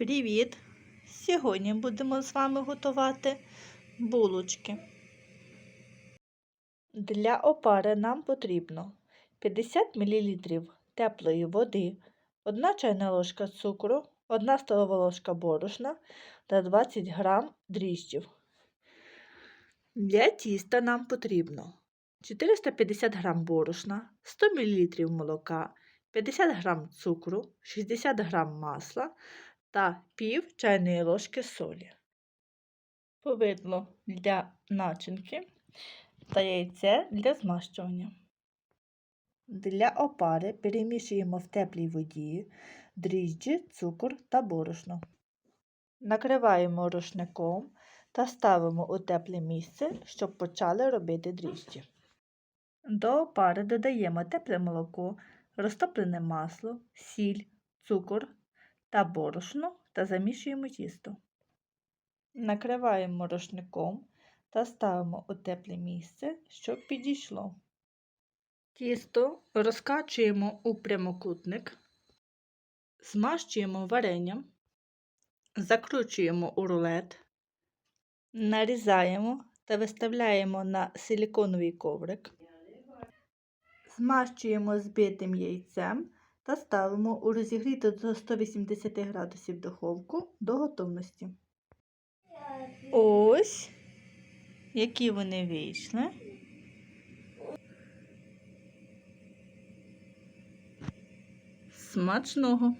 Привіт! Сьогодні будемо з вами готувати булочки. Для опари нам потрібно 50 мл теплої води, 1 чайна ложка цукру, 1 столова ложка борошна та 20 г дріжджів. Для тіста нам потрібно 450 г борошна, 100 мл молока, 50 г цукру, 60 г масла та пів чайної ложки солі. Повидло для начинки та яйце для змащування. Для опари перемішуємо в теплій воді дріжджі, цукор та борошно. Накриваємо рушником та ставимо у тепле місце, щоб почали робити дріжджі. До опари додаємо тепле молоко, розтоплене масло, сіль, цукор та борошно та замішуємо тісто. Накриваємо рушником та ставимо у тепле місце, щоб підійшло. Тісто розкачуємо у прямокутник, змащуємо варенням, закручуємо у рулет, нарізаємо та виставляємо на силіконовий коврик, змащуємо збитим яйцем та ставимо у розігріту до 180 градусів духовку до готовності. Ось які вони вийшли. Смачного!